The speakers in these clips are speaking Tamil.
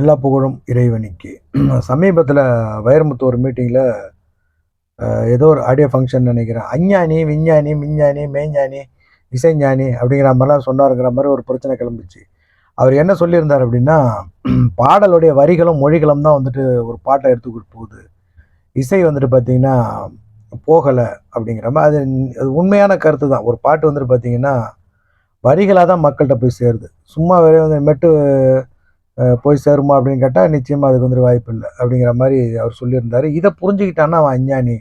எல்லா புகழும் இறைவனிக்கு. சமீபத்தில் வைரமுத்து ஒரு மீட்டிங்கில் ஏதோ ஒரு ஆடியோ ஃபங்க்ஷன் நினைக்கிறேன். அஞ்ஞானி விஞ்ஞானி மிஞ்ஞானி மேஞ்ஞானி இசைஞானி அப்படிங்கிற மாதிரிலாம் சொன்னாருங்கிற மாதிரி ஒரு பிரச்சனை கிளம்பிச்சு. அவர் என்ன சொல்லியிருந்தார் அப்படின்னா பாடலுடைய வரிகளும் மொழிகளும் தான் வந்துட்டு ஒரு பாட்டை எடுத்துக்கிட்டு போகுது. இசை வந்துட்டு பார்த்தீங்கன்னா போகலை அப்படிங்கிற மாதிரி அது அது உண்மையான கருத்து தான். ஒரு பாட்டு வந்துட்டு பார்த்தீங்கன்னா வரிகளாக தான் மக்கள்கிட்ட போய் சேருது. சும்மா வேற வந்து மெட்டு போய் சேருமா அப்படின்னு கேட்டால் நிச்சயமாக அதுக்கு வந்துட்டு வாய்ப்பு இல்லை. அப்படிங்கிற மாதிரி அவர் சொல்லியிருந்தார். இதை புரிஞ்சுக்கிட்டான்னா அவன் அஞ்ஞானி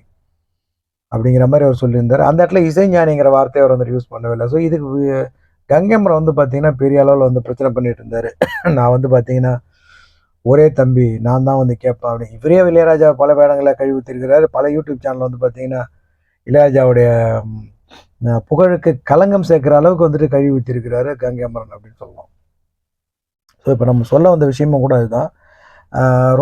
அப்படிங்கிற மாதிரி அவர் சொல்லியிருந்தார். அந்த இடத்துல இசைஞானிங்கிற வார்த்தையை அவர் வந்துட்டு யூஸ் பண்ணவே இல்லை. ஸோ இதுக்கு வி- கங்கைமரம் வந்து பார்த்தீங்கன்னா பெரிய அளவில் வந்து பிரச்சனை பண்ணிட்டு இருந்தார். நான் வந்து பார்த்தீங்கன்னா ஒரே தம்பி நான் தான் வந்து கேட்பேன் அப்படி இவரே இளையராஜா பல வேடங்களில் கழிவு ஊற்றிருக்கிறாரு பல யூடியூப் சேனல் வந்து பார்த்தீங்கன்னா இளையராஜாவுடைய புகழுக்கு களங்கம் சேர்க்குற அளவுக்கு வந்துட்டு கழுவி ஊற்றிருக்கிறாரு கங்கைமரன் அப்படின்னு சொல்லலாம். ஸோ இப்போ நம்ம சொல்ல வந்த விஷயமும் கூட அதுதான்.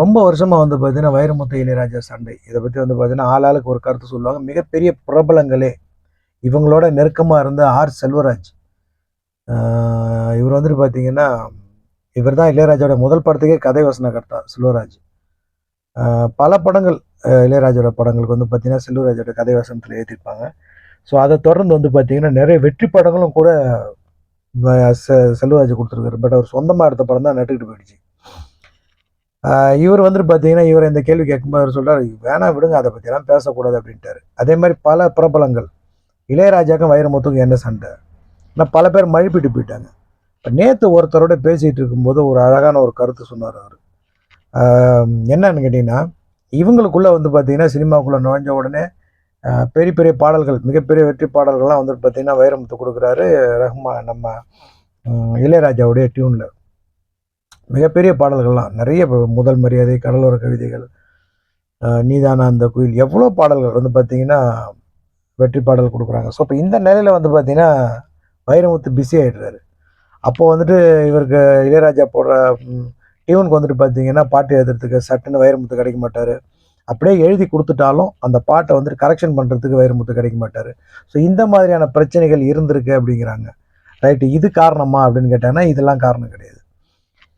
ரொம்ப வருஷமாக வந்து பார்த்தீங்கன்னா வைரமுத்து இளையராஜா சண்டை. இதை பற்றி வந்து பார்த்தீங்கன்னா ஆளாளுக்கு ஒரு கருத்து சொல்லுவாங்க. மிகப்பெரிய பிரபலங்களே இவங்களோட நெருக்கமாக இருந்த ஆர் செல்வராஜ். இவர் வந்துட்டு பார்த்தீங்கன்னா இவர் தான் இளையராஜாவோட முதல் படத்துக்கே கதை வசனகர்த்தா செல்வராஜ். பல படங்கள் இளையராஜோட இளையராஜாவோட படங்களுக்கு வந்து பார்த்திங்கன்னா செல்வராஜோட கதை வசனத்தில் ஏற்றிருப்பாங்க ஸோ அதை தொடர்ந்து வந்து பார்த்திங்கன்னா நிறைய வெற்றி படங்களும் கூட செல்வராஜ் கொடுத்துருக்காரு. பட் அவர் சொந்தமாக எடுத்த படம் தான் நட்டுக்கிட்டு போயிடுச்சு. இவர் வந்துட்டு பார்த்தீங்கன்னா இவர் இந்த கேள்வி கேட்கும்போது அவர் சொல்கிறார் வேணாம் விடுங்க அதை பற்றிலாம் பேசக்கூடாது அப்படின்ட்டாரு. அதே மாதிரி பல பிரபலங்கள் இளையராஜாக்கும் வைரமுத்துக்கும் என்ன சண்டை? ஆனால் பல பேர் மழுப்பிட்டு போயிட்டாங்க. இப்போ நேற்று ஒருத்தரோட பேசிகிட்டு இருக்கும்போது ஒரு அழகான ஒரு கருத்து சொன்னார் அவர். என்னன்னு கேட்டிங்கன்னா இவங்களுக்குள்ளே வந்து பார்த்தீங்கன்னா சினிமாக்குள்ளே நுழைஞ்ச உடனே பெரிய பெரிய பாடல்கள் மிகப்பெரிய வெற்றி பாடல்கள்லாம் வந்துட்டு பார்த்தீங்கன்னா வைரமுத்து கொடுக்குறாரு. ரஹ்மா நம்ம இளையராஜாவுடைய டியூனில் மிகப்பெரிய பாடல்கள்லாம் நிறைய முதல் மரியாதை கடலோர கவிதைகள் ஆஹ் நீதானா அந்த குயில் எவ்வளோ பாடல்கள் வந்து பார்த்தீங்கன்னா வெற்றி பாடல் கொடுக்குறாங்க. ஸோ இப்போ இந்த நிலையில் வந்து பார்த்தீங்கன்னா வைரமுத்து பிஸி ஆகிடுறாரு அப்போது வந்துட்டு இவருக்கு இளையராஜா போடுற டியூனுக்கு வந்துட்டு பார்த்தீங்கன்னா பாட்டு எழுதுறதுக்கு சட்டுன்னு வைரமுத்து கிடைக்க மாட்டார். அப்படியே எழுதி கொடுத்துட்டாலும் அந்த பாட்டை வந்துட்டு கரெக்ஷன் பண்ணுறதுக்கு வைரமுத்து கிடைக்க மாட்டார். ஸோ இந்த மாதிரியான பிரச்சனைகள் இருந்திருக்கு அப்படிங்கிறாங்க. ரைட்டு இது காரணமா அப்படின்னு கேட்டாங்கன்னா இதெல்லாம் காரணம் கிடையாது.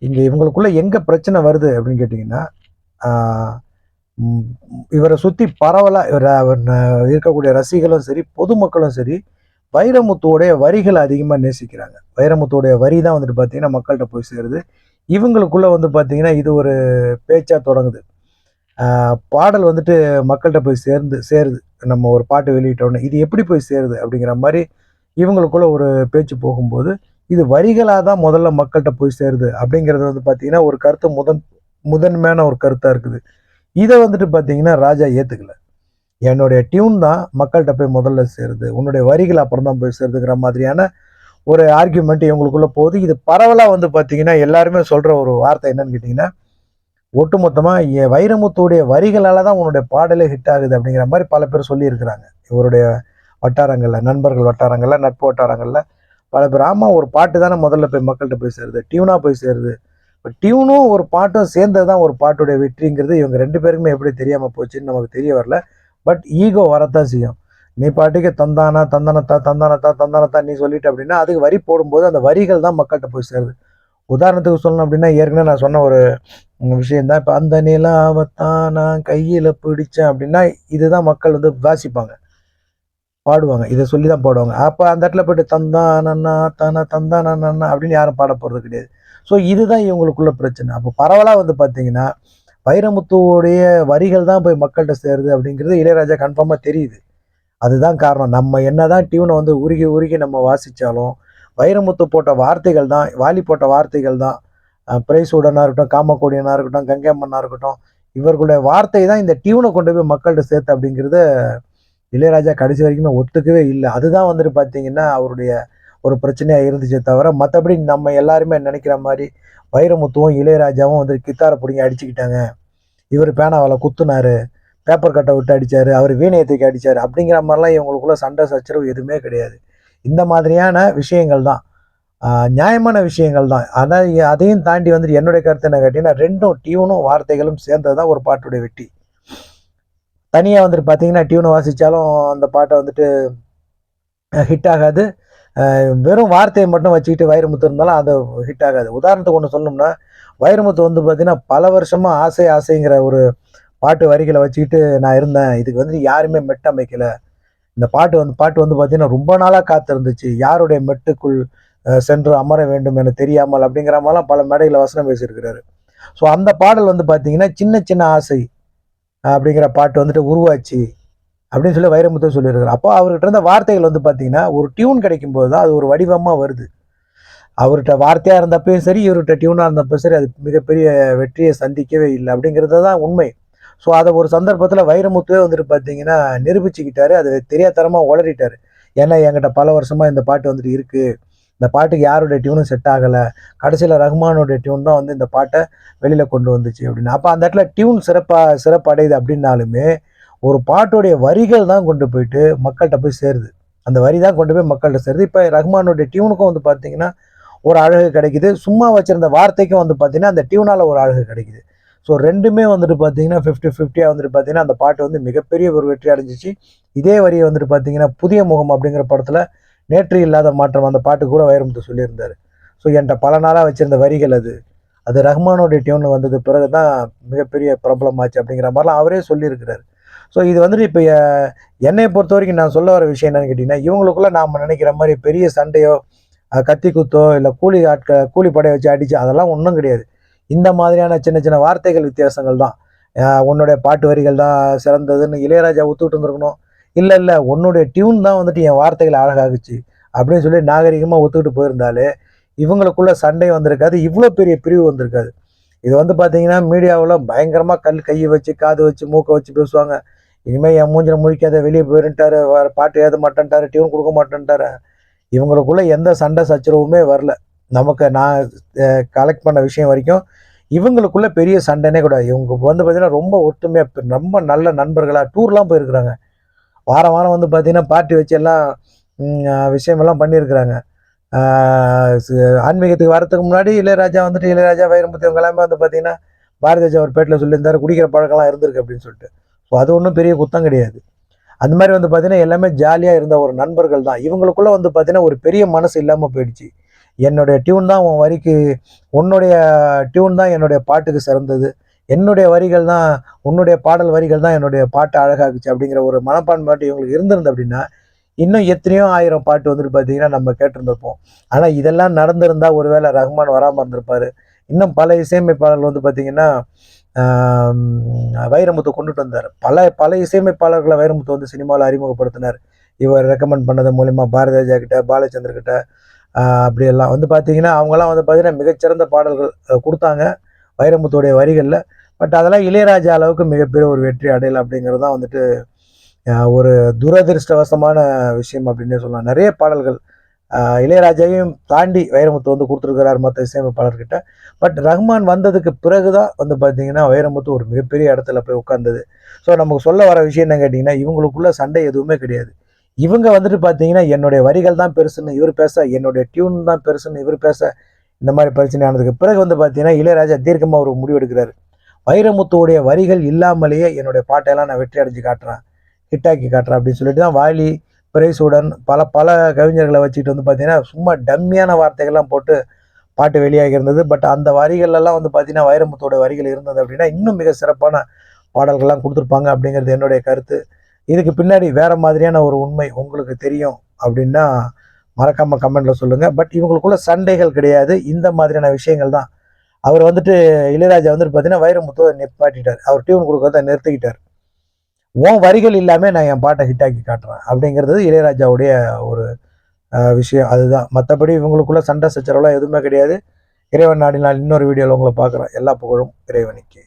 இங்கே இவங்களுக்குள்ளே எங்கே பிரச்சனை வருது அப்படின்னு கேட்டிங்கன்னா இவரை சுற்றி பரவலாக இவரை இருக்கக்கூடிய ரசிகளும் சரி பொதுமக்களும் சரி வைரமுத்துவோடைய வரிகளை அதிகமாக நேசிக்கிறாங்க. வைரமுத்துவோடைய வரி தான் வந்துட்டு பார்த்தீங்கன்னா மக்கள்கிட்ட போய் சேருது. இவங்களுக்குள்ளே வந்து பார்த்தீங்கன்னா இது ஒரு பேச்சாக தொடங்குது. பாடல் வந்துட்டு மக்கள்கிட்ட போய் சேர்ந்து சேருது. நம்ம ஒரு பாட்டு வெளியிட்டோன்னே இது எப்படி போய் சேருது அப்படிங்கிற மாதிரி இவங்களுக்குள்ள ஒரு பேச்சு போகும்போது இது வரிகளாக தான் முதல்ல மக்கள்கிட்ட போய் சேருது அப்படிங்கிறது வந்து பார்த்தீங்கன்னா ஒரு கருத்து முதன் முதன்மையான ஒரு கருத்தாக இருக்குது. இதை வந்துட்டு பார்த்தீங்கன்னா ராஜா ஏற்றுக்கல என்னுடைய டியூன் தான் மக்கள்கிட்ட போய் முதல்ல சேருது. உன்னுடைய வரிகள் அப்புறம் தான் போய் சேருதுங்கிற மாதிரியான ஒரு ஆர்கியூமெண்ட் இவங்களுக்குள்ளே போகுது. இது பரவலாக வந்து பார்த்தீங்கன்னா எல்லாருமே சொல்கிற ஒரு வார்த்தை என்னன்னு கேட்டிங்கன்னா ஒட்டுமொத்தமாக வைரமுத்துடைய வரிகளால் தான் உன்னுடைய பாடலே ஹிட் ஆகுது அப்படிங்கிற மாதிரி பல பேர் சொல்லியிருக்கிறாங்க. இவருடைய வட்டாரங்களில் நண்பர்கள் வட்டாரங்களில் நட்பு வட்டாரங்களில் பல பேர். ஆமாம் ஒரு பாட்டு தானே முதல்ல போய் மக்கள்கிட்ட போய் சேருது. டியூனாக போய் சேருது. இப்போ டியூனும் ஒரு பாட்டும் சேர்ந்தது தான் ஒரு பாட்டுடைய வெற்றிங்கிறது இவங்க ரெண்டு பேருக்குமே எப்படி தெரியாமல் போச்சுன்னு நமக்கு தெரிய வரல. பட் ஈகோ வரத்தான் செய்யும். நீ பாட்டுக்கு தந்தானா தந்தானத்தா தந்தானத்தா தந்தானத்தா நீ சொல்லிட்ட அப்படின்னா அதுக்கு வரி போடும்போது அந்த வரிகள் தான் மக்கள்கிட்ட போய் சேருது. உதாரணத்துக்கு சொல்லணும் அப்படின்னா ஏற்கனவே நான் சொன்ன ஒரு விஷயம் தான் இப்போ அந்த நிலாவத்தான் நான் கையில் பிடிச்சேன் அப்படின்னா இதுதான் மக்கள் வந்து வாசிப்பாங்க. பாடுவாங்க. இதை சொல்லி தான் பாடுவாங்க. அப்போ அந்த இடத்துல போயிட்டு தந்தானண்ணா தானா தந்தானண்ணா அப்படின்னு யாரும் பாட போகிறது கிடையாது. ஸோ இதுதான் இவங்களுக்குள்ள பிரச்சனை. அப்போ பரவலாக வந்து பார்த்தீங்கன்னா வைரமுத்துவோடைய வரிகள் தான் போய் மக்கள்கிட்ட சேருது அப்படிங்கிறது இளையராஜா கன்ஃபார்மாக தெரியுது. அதுதான் காரணம். நம்ம என்ன தான் டியூனை வந்து உருகி உருகி நம்ம வாசித்தாலும் வைரமுத்து போட்ட வார்த்தைகள் தான் வாலி போட்ட வார்த்தைகள் தான். பிரைசூடனாக இருக்கட்டும் காமக்கோடியனாக இருக்கட்டும் கங்கையம்மனாக இருக்கட்டும் இவர்களுடைய வார்த்தை தான் இந்த டியூனை கொண்டு போய் மக்கள்கிட்ட சேர்த்து அப்படிங்கிறத இளையராஜா கடைசி வரைக்குமே ஒத்துக்கவே இல்லை. அதுதான் வந்துட்டு பார்த்தீங்கன்னா அவருடைய ஒரு பிரச்சனையாக இருந்துச்சே தவிர மற்றபடி நம்ம எல்லாருமே நினைக்கிற மாதிரி வைரமுத்துவும் இளையராஜாவும் வந்து கித்தாரை பிடிங்கி அடிச்சுக்கிட்டாங்க. இவர் பேனாவில் குத்துனாரு பேப்பர் கட்டை விட்டு அடித்தார் அவர் வீணையத்துக்கு அடித்தார் அப்படிங்கிற மாதிரிலாம் இவங்களுக்குள்ள சண்டை சச்சரவு எதுவுமே கிடையாது. இந்த மாதிரியான விஷயங்கள் தான். நியாயமான விஷயங்கள் தான். ஆனால் அதையும் தாண்டி வந்துட்டு என்னுடைய கருத்து என்ன கேட்டிங்கன்னா ரெண்டும் டியூனும் வார்த்தைகளும் சேர்ந்தது தான் ஒரு பாட்டுடைய வெற்றி. தனியாக வந்துட்டு பார்த்தீங்கன்னா டியூனை வாசித்தாலும் அந்த பாட்டை வந்துட்டு ஹிட் ஆகாது. வெறும் வார்த்தையை மட்டும் வச்சுக்கிட்டு வைரமுத்து இருந்தாலும் அது ஹிட் ஆகாது. உதாரணத்துக்கு ஒன்று சொல்லணும்னா வைரமுத்து வந்து பார்த்தீங்கன்னா பல வருஷமாக ஆசை ஆசைங்கிற ஒரு பாட்டு வரிகளை வச்சுக்கிட்டு நான் இருந்தேன். இதுக்கு வந்து யாருமே மெட்டமைக்கலை. இந்த பாட்டு வந்து பாட்டு வந்து பார்த்தீங்கன்னா ரொம்ப நாளாக காத்திருந்துச்சு. யாருடைய மெட்டுக்குள் சென்று அமர வேண்டும் என தெரியாமல் அப்படிங்கிற மாதிரிலாம் பல மேடைகளை வசனம் பேசியிருக்கிறாரு. ஸோ அந்த பாடல் வந்து பார்த்தீங்கன்னா சின்ன சின்ன ஆசை அப்படிங்கிற பாட்டு வந்துட்டு உருவாச்சு அப்படின்னு சொல்லி வைரமுத்து சொல்லியிருக்காரு. அப்போ அவர்கிட்ட இருந்த வார்த்தைகள் வந்து பார்த்தீங்கன்னா ஒரு டியூன் கிடைக்கும் போது தான் அது ஒரு வடிவமாக வருது. அவர்கிட்ட வார்த்தையாக இருந்தப்பையும் சரி இவர்கிட்ட டியூனாக இருந்தப்போ சரி அது மிகப்பெரிய வெற்றியை சந்திக்கவே இல்லை அப்படிங்கிறது தான் உண்மை. ஸோ அதை ஒரு சந்தர்ப்பத்தில் வைரமுத்துவே வந்துட்டு பார்த்தீங்கன்னா நிரூபிச்சுக்கிட்டாரு. அது தெரியாதரமாக உளறிட்டார். ஏன்னா என்கிட்ட பல வருஷமாக இந்த பாட்டு வந்துட்டு இருக்குது இந்த பாட்டுக்கு யாருடைய டியூனும் செட் ஆகலை. கடைசியில் ரஹ்மானுடைய டியூன் தான் வந்து இந்த பாட்டை வெளியில் கொண்டு வந்துச்சு அப்படின்னு. அப்போ அந்த இடத்துல டியூன் சிறப்பாக சிறப்படையுது அப்படின்னாலுமே ஒரு பாட்டுடைய வரிகள் தான் கொண்டு போயிட்டு மக்கள்கிட்ட போய் சேருது. அந்த வரி தான் கொண்டு போய் மக்கள்கிட்ட சேருது. இப்போ ரஹ்மானுடைய டியூனுக்கும் வந்து பார்த்தீங்கன்னா ஒரு அழகு கிடைக்குது. சும்மா வச்சுருந்த வார்த்தைக்கும் வந்து பார்த்தீங்கன்னா அந்த டியூனால் ஒரு அழகு கிடைக்குது. ஸோ ரெண்டுமே வந்துட்டு பார்த்தீங்கன்னா ஃபிஃப்டி ஃபிஃப்டியாக வந்துட்டு பார்த்தீங்கன்னா அந்த பாட்டு வந்து மிகப்பெரிய ஒரு வெற்றி அடைஞ்சிச்சு. இதே வரியை வந்துட்டு பார்த்தீங்கன்னா புதிய முகம் அப்படிங்கிற படத்தில் நேற்று இல்லாத மாற்றம் அந்த பாட்டு கூட வைரமுத்து சொல்லியிருந்தார். ஸோ என்கிட்ட பல நாளாக வச்சுருந்த வரிகள் அது. அது ரஹ்மானோடைய டியூன் வந்தது பிறகு தான் மிகப்பெரிய பிரபலமாச்சு அப்படிங்கிற மாதிரிலாம் அவரே சொல்லியிருக்கிறாரு. ஸோ இது வந்துட்டு இப்போ என்னை பொறுத்த வரைக்கும் நான் சொல்ல வர விஷயம் என்னென்னு கேட்டிங்கன்னா இவங்களுக்குள்ள நாம் நினைக்கிற மாதிரி பெரிய சண்டையோ கத்தி குத்தோ இல்லை கூலி ஆட்க கூலி படையை வச்சு அடிச்சு அதெல்லாம் ஒன்றும் கிடையாது. இந்த மாதிரியான சின்ன சின்ன வார்த்தைகள் வித்தியாசங்கள் தான். உன்னுடைய பாட்டு வரிகள் தான் சிறந்ததுன்னு இளையராஜா ஒத்துக்கிட்டு இருந்திருக்கணும் இல்லை இல்லை உன்னுடைய டியூன் தான் வந்துட்டு என் வார்த்தைகளை அழகாகுச்சு அப்படின்னு சொல்லி நாகரிகமாக ஒத்துக்கிட்டு போயிருந்தாலே இவங்களுக்குள்ள சண்டை வந்திருக்காது இவ்வளோ பெரிய பிரிவு வந்திருக்காது. இது வந்து பார்த்தீங்கன்னா மீடியாவில் பயங்கரமாக கல் கையை வச்சு காது வச்சு மூக்கை வச்சு பேசுவாங்க. இனிமேல் என் மூஞ்சில் முழிக்காத வெளியே போயிருன்ட்டாரு வேறு பாட்டு ஏத மாட்டேன்ட்டாரு டியூன் கொடுக்க மாட்டேன்ட்டாரு. இவங்களுக்குள்ள எந்த சண்டை சச்சரவுமே வரல. நமக்கு நான் கலெக்ட் பண்ண விஷயம் வரைக்கும் இவங்களுக்குள்ள பெரிய சண்டைனே கூட இவங்க வந்து பார்த்தீங்கன்னா ரொம்ப ஒற்றுமையாக ரொம்ப நல்ல நண்பர்களாக டூர்லாம் போயிருக்கிறாங்க. வாரம் வாரம் வந்து பார்த்தீங்கன்னா பார்ட்டி வச்சு எல்லாம் விஷயமெல்லாம் பண்ணியிருக்கிறாங்க. ஆன்மீகத்துக்கு வரதுக்கு முன்னாடி இளையராஜா வந்துட்டு இளையராஜா வைரமுத்து இவங்க எல்லாமே வந்து பார்த்தீங்கன்னா பாரதிய அவர் ஒரு பேட்டில் சொல்லியிருந்தார் குடிக்கிற பழக்கம்லாம் இருந்திருக்கு அப்படின்னு சொல்லிட்டு. ஸோ அது ஒன்றும் பெரிய குத்தம் கிடையாது. அந்த மாதிரி வந்து பார்த்தீங்கன்னா எல்லாமே ஜாலியாக இருந்த ஒரு நண்பர்கள் தான். இவங்களுக்குள்ள வந்து பார்த்தீங்கன்னா ஒரு பெரிய மனசு இல்லாமல் போயிடுச்சு. என்னுடைய டியூன் தான் உன் வரிக்கு உன்னுடைய டியூன் தான் என்னுடைய பாட்டுக்கு சிறந்தது. என்னுடைய வரிகள் தான் உன்னுடைய பாடல் வரிகள் தான் என்னுடைய பாட்டு அழகாக்குச்சு அப்படிங்கிற ஒரு மனப்பான்மை இவங்களுக்கு இருந்திருந்து அப்படின்னா இன்னும் எத்தனையோ ஆயிரம் பாட்டு வந்துட்டு பார்த்தீங்கன்னா நம்ம கேட்டிருந்திருப்போம். ஆனால் இதெல்லாம் நடந்திருந்தா ஒருவேளை ரஹ்மான் வராமல் இருந்திருப்பார். இன்னும் பல இசையமைப்பாளர்கள் வந்து பார்த்தீங்கன்னா வைரமுத்து கொண்டுட்டு வந்தார். பல பல இசையமைப்பாளர்களை வைரமுத்து வந்து சினிமாவில் அறிமுகப்படுத்தினார். இவர் ரெக்கமெண்ட் பண்ணது மூலிமா பாரதிராஜா கிட்ட பாலச்சந்தர் கிட்ட அப்படியெல்லாம் வந்து பார்த்தீங்கன்னா அவங்கெல்லாம் வந்து பார்த்தீங்கன்னா மிகச்சிறந்த பாடல்கள் கொடுத்தாங்க. வைரமுத்துடைய வரிகளில். பட் அதெல்லாம் இளையராஜா அளவுக்கு மிகப்பெரிய ஒரு வெற்றி அடையலை அப்படிங்கிறது தான் வந்துட்டு ஒரு துரதிருஷ்டவசமான விஷயம் அப்படின்னே சொல்லலாம். நிறைய பாடல்கள் இளையராஜாவையும் தாண்டி வைரமுத்து வந்து கொடுத்துருக்கிறார் மற்ற இசையமைப்பாளர்கிட்ட. பட் ரஹ்மான் வந்ததுக்கு பிறகு தான் வந்து பார்த்தீங்கன்னா வைரமுத்து ஒரு மிகப்பெரிய இடத்துல போய் உட்காந்தது ஸோ நமக்கு சொல்ல வர விஷயம் என்ன கேட்டிங்கன்னா இவங்களுக்குள்ள சண்டை எதுவுமே கிடையாது. இவங்க வந்துட்டு பார்த்தீங்கன்னா என்னுடைய வரிகள் தான் பெருசுன்னு இவர் பேச என்னுடைய டியூன் தான் பெருசுன்னு இவர் பேச இந்த மாதிரி பிரச்சனை ஆனதுக்கு பிறகு வந்து பார்த்தீங்கன்னா இளையராஜா தீர்க்கமாக ஒரு முடிவு எடுக்கிறாரு. வைரமுத்துவுடைய வரிகள் இல்லாமலேயே என்னுடைய பாட்டையெல்லாம் நான் வெற்றி அடைஞ்சு காட்டுறேன் ஹிட்டாக்கி காட்டுறேன் அப்படின்னு சொல்லிட்டு தான் வாலி பிரைசுடன் பல பல கவிஞர்களை வச்சுட்டு வந்து பார்த்தீங்கன்னா சும்மா டம்மியான வார்த்தைகள்லாம் போட்டு பாட்டு வெளியாகி இருந்தது. பட் அந்த வரிகளெல்லாம் வந்து பார்த்தீங்கன்னா வைரமுத்தோட வரிகள் இருந்தது அப்படின்னா இன்னும் மிக சிறப்பான பாடல்கள்லாம் கொடுத்துருப்பாங்க அப்படிங்கிறது என்னுடைய கருத்து. இதுக்கு பின்னாடி வேற மாதிரியான ஒரு உண்மை உங்களுக்கு தெரியும் அப்படின்னா மறக்காம கமெண்ட்ல சொல்லுங்க. பட் இவங்களுக்குள்ள சண்டைகள் கிடையாது. இந்த மாதிரியான விஷயங்கள் தான். அவர் வந்துட்டு இளையராஜா வந்துட்டு பார்த்தீங்கன்னா வைரமுத்துவை நிப்பாட்டிட்டார். அவர் டியூன் கொடுக்கறத நிறுத்திக்கிட்டார். உன் வரிகள் இல்லாமல் நான் என் பாட்டை ஹிட்டாக்கி காட்டுறேன். அப்படிங்கிறது இளையராஜாவுடைய ஒரு விஷயம். அதுதான். மற்றபடி இவங்களுக்குள்ள சண்டை சச்சரவுலாம் எதுவுமே கிடையாது. இறைவன் நாடினால் இன்னொரு வீடியோவில் உங்களை பார்க்குறேன். எல்லா புகழும் இறைவனுக்கு.